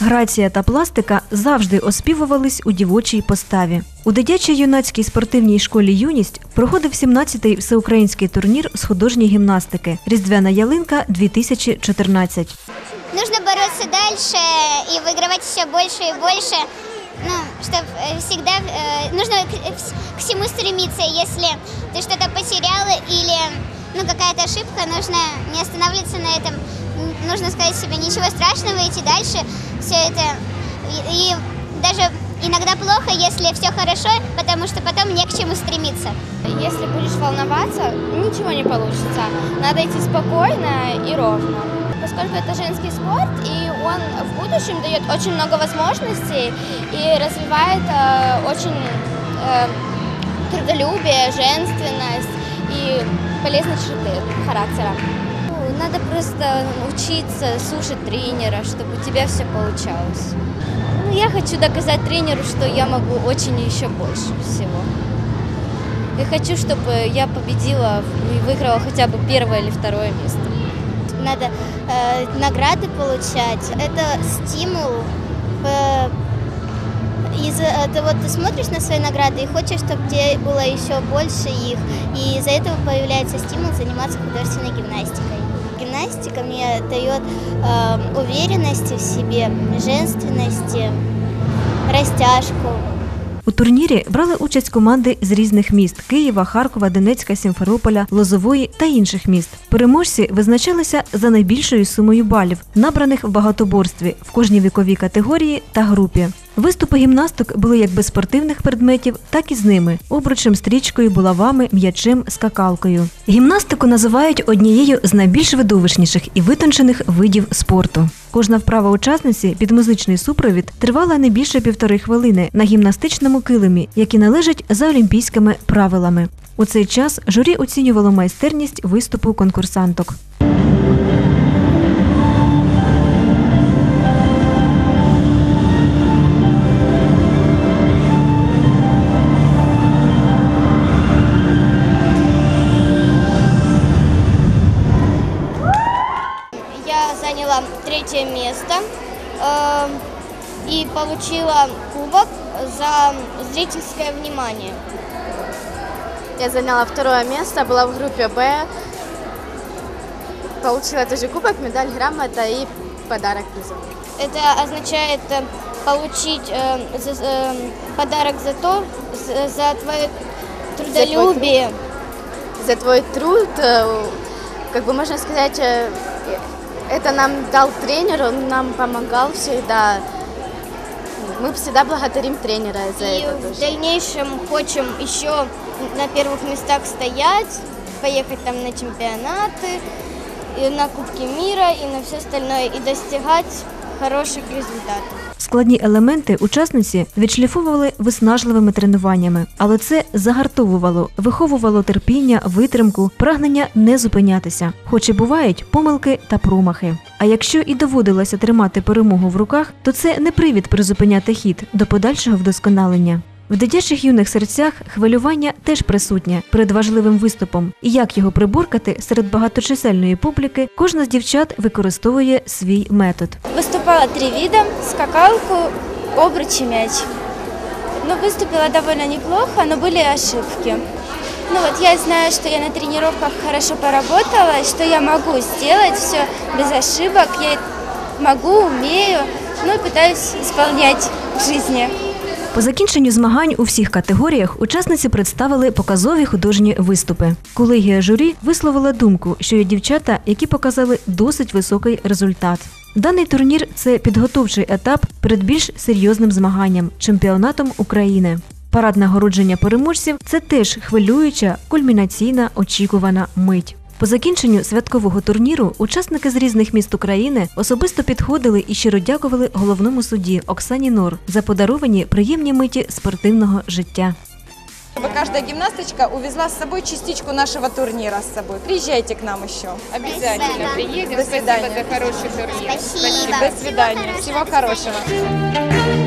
Грація та пластика завжди оспівувались у дівочій поставі. У дитячій юнацькій спортивній школі Юність проходив 17-й всеукраїнський турнір з художньої гімнастики Різдвяна ялинка 2014 Нужно бороться дальше и выигрывать все больше и больше. Ну, чтобы всегда э, нужно к, вс- к всему стремиться. Если ты что-то потеряла или ну, какая-то ошибка, нужно не останавливаться на этом. Нужно сказать себе, ничего страшного, идти дальше. Все это. И, и даже иногда плохо, если все хорошо, потому что потом не к чему стремиться. Если будешь волноваться, ничего не получится. Надо идти спокойно и ровно. Поскольку это женский спорт, и он в будущем дает очень много возможностей и развивает э, очень э, трудолюбие, женственность и полезные черты характера. Ну, Надо просто учиться слушать тренера, чтобы у тебя все получалось. Ну, я хочу доказать тренеру, что я могу очень еще больше всего. И хочу, чтобы я победила и выиграла хотя бы первое или второе место. Надо э, награды получать. Это стимул. Э, из-за этого ты смотришь на свои награды и хочешь, чтобы тебе было еще больше их. И из-за этого появляется стимул заниматься художественной гимнастикой. Гимнастика мне дает э, уверенности в себе, женственности, растяжку. У турнірі брали участь команди з різних міст Києва, Харкова, Донецька, Сімферополя, Лозової та інших міст. Переможці визначалися за найбільшою сумою балів, набраних в багатоборстві в кожній віковій категорії та групі. Виступи гімнасток були як без спортивних предметів, так і з ними обручем, стрічкою, булавами, м'ячем, скакалкою. Гімнастику називають однією з найбільш видовищніших і витончених видів спорту. Кожна вправа учасниці під музичний супровід тривала не більше півтори хвилини на гімнастичному килимі, які належать за олімпійськими правилами. У цей час журі оцінювало майстерність виступу конкурсанток. Третье место э, и получила кубок за зрительское внимание. Я заняла второе место, была в группе Б. Получила тоже кубок, медаль, грамота и подарок призовой. Это означает э, получить э, за- э, подарок за то, за, за твое трудолюбие. За твой труд, э, как бы можно сказать, э, это нам дал тренер, он нам помогал всегда. Мы всегда благодарим тренера за и это в тоже. дальнейшем хочем еще на первых местах стоять, поехать там на чемпионаты, и на Кубки мира и на все остальное, и достигать хороших результатов. Складні елементи учасниці відшліфовували виснажливими тренуваннями, але це загартовувало, виховувало терпіння, витримку, прагнення не зупинятися, хоч і бувають помилки та промахи. А якщо і доводилося тримати перемогу в руках, то це не привід призупиняти хід до подальшого вдосконалення. В дитячих юних серцях хвилювання теж присутнє перед важливим виступом, і як його приборкати серед багаточисельної публіки, кожна з дівчат використовує свій метод. Выступала три вида – скакалку, обруч и мяч. Ну, выступила довольно неплохо, но были ошибки. Ну вот я знаю, что я на тренировках хорошо поработала, и что я могу сделать все без ошибок, я могу, умею, ну и пытаюсь исполнять в жизни. По закінченню змагань у всіх категоріях учасниці представили показові художні виступи. Колегія журі висловила думку, що є дівчата, які показали досить високий результат. Даний турнір це підготовчий етап перед більш серйозним змаганням чемпіонатом України. Парад нагородження переможців це теж хвилююча, кульмінаційна, очікувана мить. По закінченню святкового турніру учасники з різних міст України особисто підходили і щиро дякували головному судді Оксані Нор за подаровані приємні миті спортивного життя. Чтобы каждая гимнасточка увезла с собой частичку нашего турнира с собой. Приезжайте к нам еще. Обязательно. Спасибо. Приедем. До свидания. Спасибо. До свидания. Всего хорошего.